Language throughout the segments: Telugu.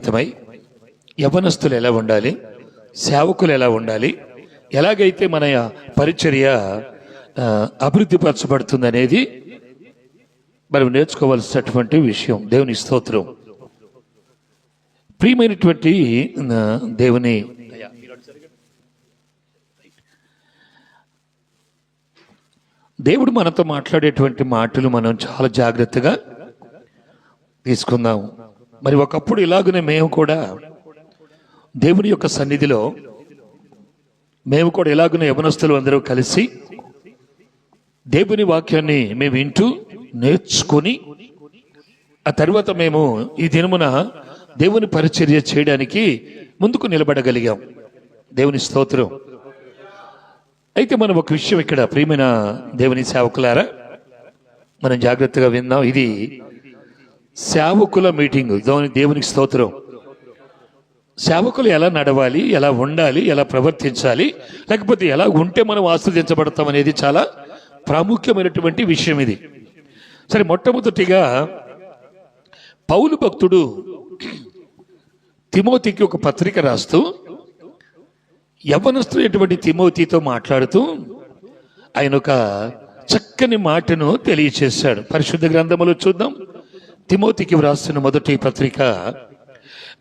అర్థమై యవనస్తులు ఎలా ఉండాలి? సేవకులు ఎలా ఉండాలి? ఎలాగైతే మన పరిచర్య అభివృద్ధి పరచబడుతుంది అనేది మనం నేర్చుకోవాల్సినటువంటి విషయం దేవుని స్తోత్రం. ప్రియమైనటువంటి దేవుని దేవుడు మనతో మాట్లాడేటువంటి మాటలు మనం చాలా జాగ్రత్తగా తీసుకుందాము మరి ఒకప్పుడు ఇలాగనే మేము కూడా దేవుని యొక్క సన్నిధిలో మేము కూడా ఇలాగనే యవనస్తులు అందరూ కలిసి దేవుని వాక్యాన్ని మేము వింటూ నేర్చుకొని ఆ తర్వాత మేము ఈ దినమున దేవుని పరిచర్య చేయడానికి ముందుకు నిలబడగలిగాం. దేవుని స్తోత్రం. అయితే మనం ఒక విషయం ఇక్కడ ప్రియమైన దేవుని సేవకులారా మనం జాగ్రత్తగా విన్నాం ఇది సేవకుల మీటింగ్. దేవుని దేవునికి స్తోత్రం. సేవకులు ఎలా నడవాలి ఎలా ఉండాలి ఎలా ప్రవర్తించాలి లేకపోతే ఎలా ఉంటే మనం ఆస్వాదించబడతాం అనేది చాలా ప్రాముఖ్యమైనటువంటి విషయం ఇది. సరే మొట్టమొదటిగా పౌలు భక్తుడు తిమోతికి ఒక పత్రిక రాస్తూ యవనస్తుడైనటువంటి తిమోతితో మాట్లాడుతూ ఆయన ఒక చక్కని మాటను తెలియచేశాడు. పరిశుద్ధ గ్రంథములో చూద్దాం. తిమోతికి వ్రాసిన మొదటి పత్రిక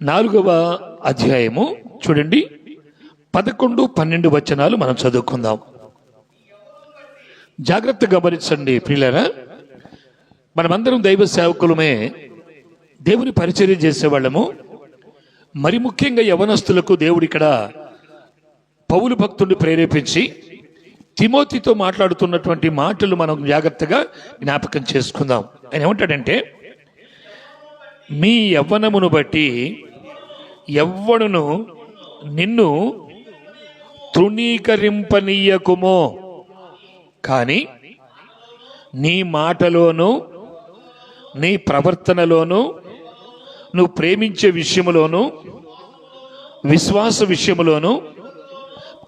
నాలుగవ అధ్యాయము. చూడండి. పదకొండు పన్నెండు వచనాలు మనం చదువుకుందాం. జాగ్రత్త గమనించండి ప్రియులరా. మనమందరం దైవ సేవకులమే. దేవుని పరిచర్య చేసేవాళ్ళము. మరి ముఖ్యంగా యవనస్తులకు దేవుడు ఇక్కడ పౌలు భక్తుడిని ప్రేరేపించి తిమోతితో మాట్లాడుతున్నటువంటి మాటలు మనం జాగ్రత్తగా జ్ఞాపకం చేసుకుందాం. ఆయన ఏమంటాడంటే మీ యవ్వనమును బట్టి ఎవ్వడును నిన్ను తృణీకరింపనీయకుమో. కానీ నీ మాటలోను నీ ప్రవర్తనలోను నువ్వు ప్రేమించే విషయములోను విశ్వాస విషయములోను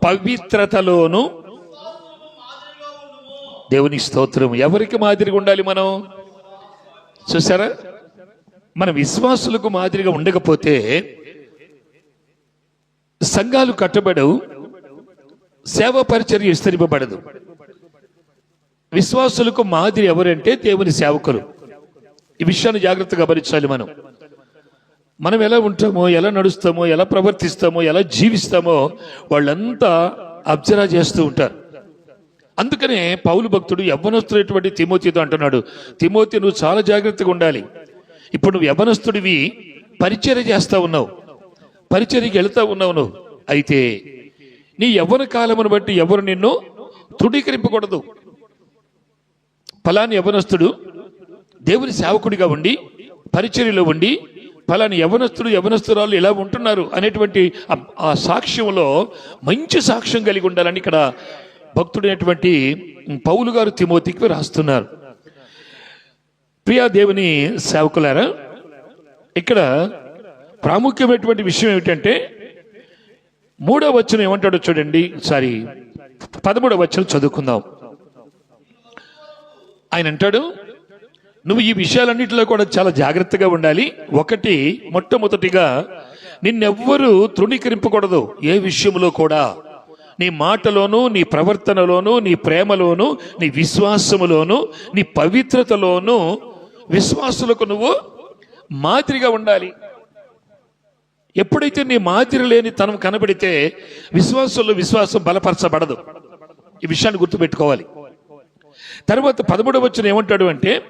పవిత్రతలోను దేవుని స్తోత్రం ఎవరికి మాదిరిగా ఉండాలి మనం? చూసారా మన విశ్వాసులకు మాదిరిగా ఉండకపోతే సంఘాలు కట్టబడవు సేవ పరిచర్య విస్తరింపబడదు. విశ్వాసులకు మాదిరి ఎవరంటే దేవుని సేవకులు. ఈ విషయాన్ని జాగ్రత్తగా గమనించాలి మనం. మనం ఎలా ఉంటామో ఎలా నడుస్తామో ఎలా ప్రవర్తిస్తామో ఎలా జీవిస్తామో వాళ్ళంతా అబ్జర్వ్ చేస్తూ ఉంటారు. అందుకనే పౌలు భక్తుడు యవ్వనస్తుడైనటువంటి తిమోతితో అంటున్నాడు తిమోతి నువ్వు చాలా జాగ్రత్తగా ఉండాలి. ఇప్పుడు నువ్వు యవనస్తుడివి పరిచర్య చేస్తా ఉన్నావు. పరిచర్యకి వెళుతూ ఉన్నావు నువ్వు. అయితే నీ యవ్వన కాలమును బట్టి ఎవరు నిన్ను తృఢీకరింపకూడదు ఫలాని యవనస్తుడు దేవుని సేవకుడిగా ఉండి పరిచర్యలో ఉండి ఫలాని యవనస్తుడు యవనస్తురాలు ఎలా ఉంటున్నారు అనేటువంటి ఆ- ఆ సాక్ష్యంలో మంచి సాక్ష్యం కలిగి ఉండాలని ఇక్కడ భక్తుడైనటువంటి పౌలు గారు తిమోతికి రాస్తున్నారు. ప్రియా దేవుని సేవకులారా ఇక్కడ ప్రాముఖ్యమైనటువంటి విషయం ఏమిటంటే మూడవ వచనం ఏమంటాడో చూడండి సారీ పదమూడవ వచనం చదువుకుందాం. ఆయన అంటాడు నువ్వు ఈ విషయాలన్నింటిలో కూడా చాలా జాగ్రత్తగా ఉండాలి. ఒకటి మొట్టమొదటిగా నిన్నెవ్వరూ తృణీకరింపకూడదు. ఏ విషయంలో కూడా. నీ మాటలోను నీ ప్రవర్తనలోను నీ ప్రేమలోను నీ విశ్వాసములోను నీ పవిత్రతలోను విశ్వాసులకు నువ్వు మాదిరిగా ఉండాలి. ఎప్పుడైతే నీ మాదిరి లేని తనం కనబడితే విశ్వాసంలో విశ్వాసం బలపరచబడదు. ఈ విషయాన్ని గుర్తుపెట్టుకోవాలి. తర్వాత పదమూడవ వచ్చిన ఏమంటాడు అంటే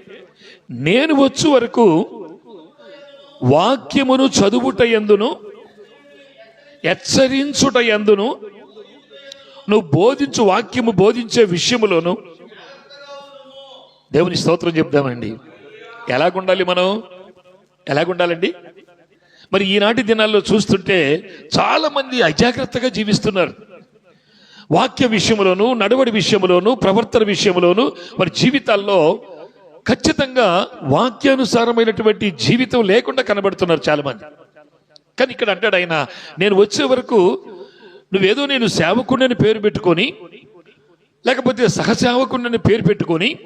నేను వచ్చు వరకు వాక్యమును చదువుట ఎందును హెచ్చరించుట ఎందును నువ్వు బోధించు వాక్యము బోధించే విషయములోను. దేవుని స్తోత్రం చెప్దామండి. ఎలాగుండాలి మనం? ఎలాగుండాలండి? మరి ఈనాటి దినాల్లో చూస్తుంటే చాలా మంది అజాగ్రత్తగా జీవిస్తున్నారు. వాక్య విషయంలోను నడవడి విషయంలోను ప్రవర్తన విషయంలోను వారి జీవితాల్లో ఖచ్చితంగా వాక్యానుసారమైనటువంటి జీవితం లేకుండా కనబడుతున్నారు చాలా మంది కానీ ఇక్కడ అంటాడు ఆయన నేను వచ్చే వరకు నువ్వేదో నేను సేవకుడిని పేరు పెట్టుకొని లేకపోతే సహసేవకుడిని పేరు పెట్టుకొని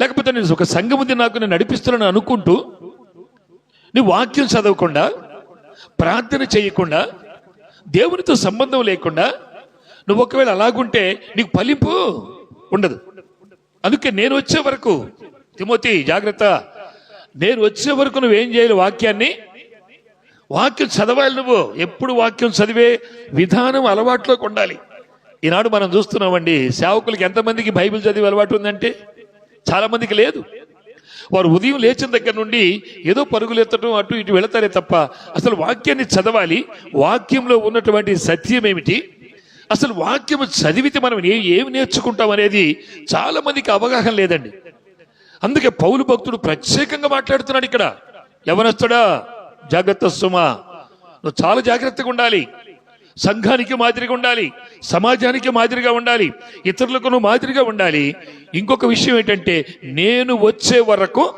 లేకపోతే నేను ఒక సంఘముది నాకు నేను నడిపిస్తున్నాను అనుకుంటూ నువ్వు వాక్యం చదవకుండా ప్రార్థన చేయకుండా దేవునితో సంబంధం లేకుండా నువ్వు ఒకవేళ అలాగుంటే నీకు ఫలింపు ఉండదు. అందుకే నేను వచ్చే వరకు తిమోతి జాగ్రత్త. నేను వచ్చే వరకు నువ్వేం చేయాలి వాక్యాన్ని? వాక్యం చదవాలి నువ్వు. ఎప్పుడు వాక్యం చదివే విధానం అలవాట్లోకి ఉండాలి. ఈనాడు మనం చూస్తున్నామండి సేవకులకి ఎంతమందికి బైబిల్ చదివే అలవాటు ఉందంటే? చాలా మందికి లేదు. వారు ఉదయం లేచిన దగ్గర నుండి ఏదో పరుగులెత్తడం అటు ఇటు వెళతారే తప్ప అసలు వాక్యాన్ని చదవాలి వాక్యంలో ఉన్నటువంటి సత్యం ఏమిటి అసలు వాక్యం చదివితే మనం ఏ ఏమి నేర్చుకుంటాం అనేది చాలా మందికి అవగాహన లేదండి. అందుకే పౌలు భక్తుడు ప్రత్యేకంగా మాట్లాడుతున్నాడు ఇక్కడ. ఎవరొస్తాడా? జాగ్రత్త సుమా. నువ్వు చాలా జాగ్రత్తగా ఉండాలి. సంఘానికి మాదిరిగా ఉండాలి సమాజానికి మాదిరిగా ఉండాలి ఇతరులకు నువ్వు మాదిరిగా ఉండాలి. ఇంకొక విషయం ఏంటంటే నేను వచ్చే వరకు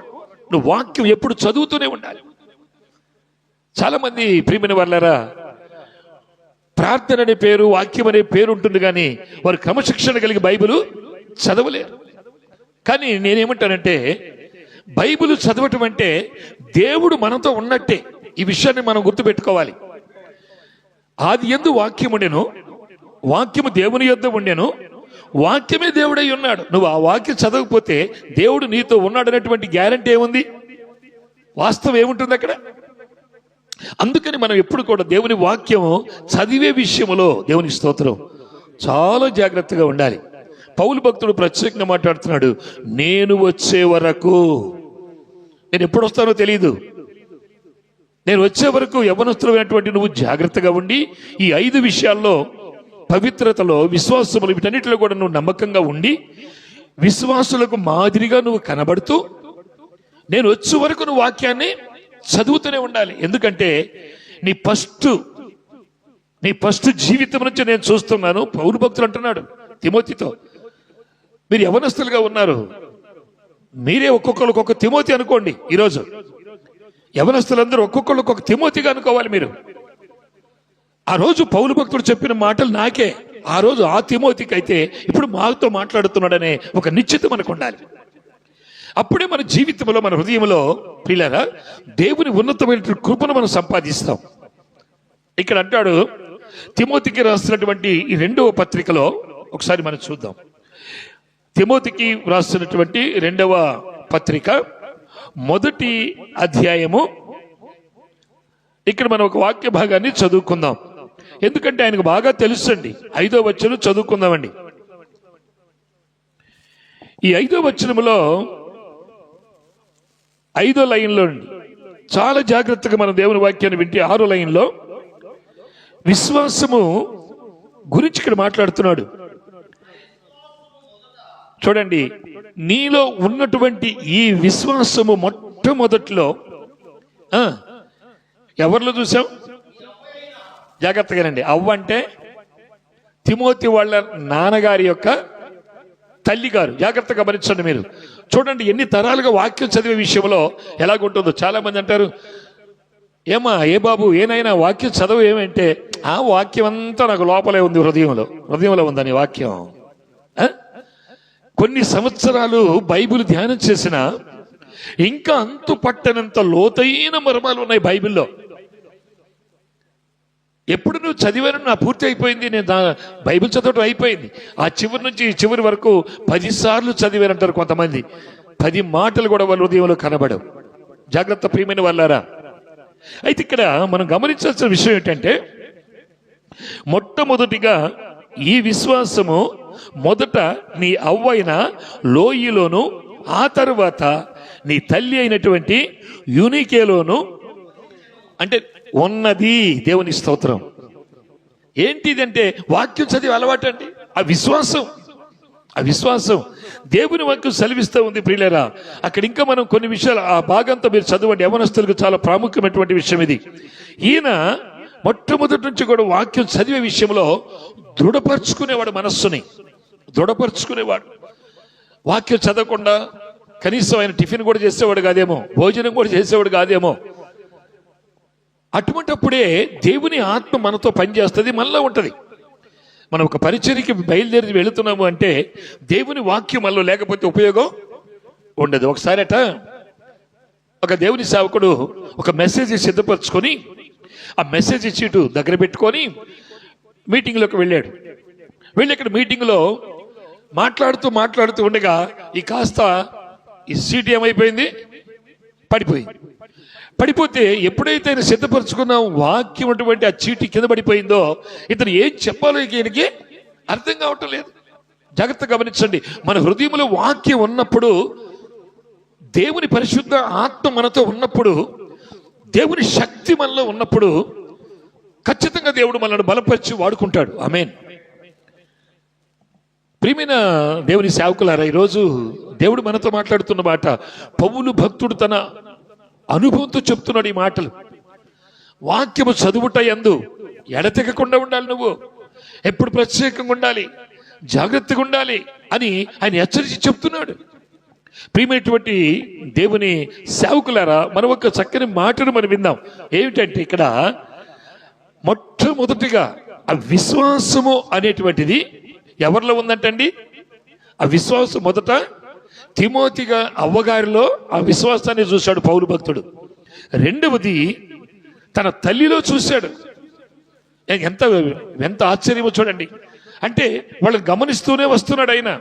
నువ్వు వాక్యం ఎప్పుడు చదువుతూనే ఉండాలి. చాలా మంది ప్రియమైన వాళ్ళారా ప్రార్థన అనే పేరు వాక్యం అనే పేరు ఉంటుంది కానీ వారు క్రమశిక్షణ కలిగి బైబిల్ చదవలేరు. కానీ నేనేమంటానంటే బైబిల్ చదవటం అంటే దేవుడు మనతో ఉన్నట్టే. ఈ విషయాన్ని మనం గుర్తుపెట్టుకోవాలి. ఆది ఎందు వాక్యం ఉండెను వాక్యము దేవుని యొద్ద ఉండెను. వాక్యమే దేవుడై ఉన్నాడు. నువ్వు ఆ వాక్యం చదవకపోతే దేవుడు నీతో ఉన్నాడు అనేటువంటి గ్యారంటీ ఏముంది? వాస్తవం ఏముంటుంది అక్కడ? అందుకని మనం ఎప్పుడు కూడా దేవుని వాక్యం చదివే విషయంలో దేవుని స్తోత్రం. చాలా జాగ్రత్తగా ఉండాలి. పౌలు భక్తుడు ప్రత్యేకంగా మాట్లాడుతున్నాడు. నేను వచ్చే వరకు. నేను ఎప్పుడు వస్తానో తెలియదు నేను వచ్చే వరకు యవనస్తులమైనటువంటి నువ్వు జాగ్రత్తగా ఉండి ఈ ఐదు విషయాల్లో పవిత్రతలో విశ్వాసములు వీటన్నిటిలో కూడా నువ్వు నమ్మకంగా ఉండి విశ్వాసులకు మాదిరిగా నువ్వు కనబడుతూ నేను వచ్చే వరకు నువ్వు వాక్యాన్ని చదువుతూనే ఉండాలి. ఎందుకంటే నీ ఫస్ట్ నీ ఫస్ట్ జీవితం నుంచి నేను చూస్తున్నాను. పౌరు భక్తులు అంటున్నాడు తిమోతితో మీరు యవనస్తులుగా ఉన్నారు. మీరే ఒక్కొక్కరు ఒక్కొక్క తిమోతి అనుకోండి ఈరోజు. యవనస్తులందరూ ఒక్కొక్కళ్ళు ఒక్కొక్క తిమోతిగా అనుకోవాలి మీరు. ఆ రోజు పౌలు భక్తుడు చెప్పిన మాటలు నాకే. ఆ రోజు ఆ తిమోతికి అయితే ఇప్పుడు మాతో మాట్లాడుతున్నాడనే ఒక నిశ్చిత మనకు ఉండాలి. అప్పుడే మన జీవితంలో మన హృదయంలో పిల్లరా దేవుని ఉన్నతమైన కృపను మనం సంపాదిస్తాం. ఇక్కడ అంటాడు తిమోతికి రాస్తున్నటువంటి ఈ రెండవ పత్రికలో ఒకసారి మనం చూద్దాం. తిమోతికి రాస్తున్నటువంటి రెండవ పత్రిక మొదటి అధ్యాయము. ఇక్కడ మనం ఒక వాక్య భాగాన్ని చదువుకుందాం. ఎందుకంటే ఆయనకు బాగా తెలుసండి. ఐదో వచనం చదువుకుందామండి. ఈ ఐదో వచనములో ఐదో లైన్లో అండి. చాలా జాగ్రత్తగా మనం దేవుని వాక్యాన్ని వింటే ఆరో లైన్లో విశ్వాసము గురించి ఇక్కడ మాట్లాడుతున్నాడు. చూడండి నీలో ఉన్నటువంటి ఈ విశ్వాసము మొట్టమొదట్లో ఎవరిలో చూసాం? జాగ్రత్తగానండి. అవ్వ అంటే తిమోతి వాళ్ళ నాన్నగారి యొక్క తల్లి గారు. జాగ్రత్తగా గమనించండి మీరు. చూడండి ఎన్ని తరాలుగా వాక్యం చదివే విషయంలో ఎలాగుంటుందో చాలా మంది అంటారు ఏమా ఏ బాబు ఏనైనా వాక్యం చదవు ఏమంటే ఆ వాక్యం అంతా నాకు లోపలే ఉంది హృదయంలో. హృదయంలో ఉందని వాక్యం? కొన్ని సంవత్సరాలు బైబిల్ ధ్యానం చేసిన ఇంకా అంతు పట్టనంత లోతైన మర్మాలు ఉన్నాయి బైబిల్లో. ఎప్పుడు నువ్వు చదివాను నా పూర్తి అయిపోయింది నేను దా- బైబిల్ చదవటం అయిపోయింది. ఆ చివరి నుంచి చివరి వరకు పది సార్లు చదివారంటారు కొంతమంది. పది మాటలు కూడా వాళ్ళ హృదయంలో కనబడవు. జాగ్రత్త ప్రియమైన వాళ్ళారా? అయితే ఇక్కడ మనం గమనించాల్సిన విషయం ఏంటంటే మొట్టమొదటిగా ఈ విశ్వాసము మొదట నీ అవ్వైన లోయిలోను ఆ తరువాత నీ తల్లి అయినటువంటి యూనికేలోను. అంటే ఉన్నది దేవుని స్తోత్రం. ఏంటిదంటే వాక్యం చదివి అలవాటు అండి? ఆ విశ్వాసం. ఆ విశ్వాసం. దేవుని వాక్యం సెలవిస్తూ ఉంది ప్రియులరా. అక్కడ ఇంకా మనం కొన్ని విషయాలు ఆ భాగంతో మీరు చదవండి. యవనస్తులకు చాలా ప్రాముఖ్యమైనటువంటి విషయం ఇది. ఈయన మొట్టమొదటి నుంచి కూడా వాక్యం చదివే విషయంలో దృఢపరుచుకునేవాడు మనస్సుని. దృఢపరుచుకునేవాడు. వాక్యం చదవకుండా కనీసం ఆయన టిఫిన్ కూడా చేసేవాడు కాదేమో భోజనం కూడా చేసేవాడు కాదేమో. అటువంటప్పుడే దేవుని ఆత్మ మనతో పనిచేస్తుంది మనలో ఉంటుంది. మనం ఒక పరిచర్కి బయలుదేరి వెళుతున్నాము అంటే దేవుని వాక్యం మనలో లేకపోతే ఉపయోగం ఉండదు. ఒకసారి అట ఒక దేవుని సేవకుడు ఒక మెసేజ్ సిద్ధపరచుకొని ఆ మెసేజ్ ఇచ్చి దగ్గర పెట్టుకొని మీటింగ్లోకి వెళ్ళాడు. వెళ్ళి ఇక్కడ మీటింగ్లో మాట్లాడుతూ మాట్లాడుతూ ఉండగా ఈ కాస్త ఈ సీట్ ఏమైపోయింది పడిపోయింది. పడిపోతే ఎప్పుడైతే ఆయన సిద్ధపరచుకున్న వాక్యం అటువంటి ఆ చీటి కింద పడిపోయిందో ఇతను ఏం చెప్పాలో ఈయనకి అర్థం కావటం లేదు. జాగ్రత్త గమనించండి మన హృదయంలో వాక్యం ఉన్నప్పుడు దేవుని పరిశుద్ధ ఆత్మ మనతో ఉన్నప్పుడు దేవుని శక్తి మనలో ఉన్నప్పుడు ఖచ్చితంగా దేవుడు మనల్ని బలపరిచి వాడుకుంటాడు. ఐ మీన్ ప్రియమైన దేవుని సేవకులారా ఈరోజు దేవుడు మనతో మాట్లాడుతున్న మాట పౌలు భక్తుడు తన అనుభవంతో చెప్తున్నాడు ఈ మాటలు. వాక్యము చదువుట ఎందు ఎడతెగకుండా ఉండాలి నువ్వు. ఎప్పుడు ప్రత్యేకంగా ఉండాలి జాగ్రత్తగా ఉండాలి అని ఆయన హెచ్చరించి చెప్తున్నాడు. ప్రియమైనటువంటి దేవుని సేవకులారా మనం ఒక చక్కని మాటను మనం విందాం. ఏమిటంటే ఇక్కడ మొట్టమొదటిగా ఆ విశ్వాసము అనేటువంటిది ఎవరిలో ఉందంటండి? ఆ విశ్వాసం మొదట తిమోతిగా అవ్వగారిలో ఆ విశ్వాసాన్ని చూశాడు పౌరు భక్తుడు. రెండవది తన తల్లిలో చూశాడు. ఎంత ఎంత ఆశ్చర్యమో చూడండి. అంటే వాళ్ళు గమనిస్తూనే వస్తున్నాడు ఆయన.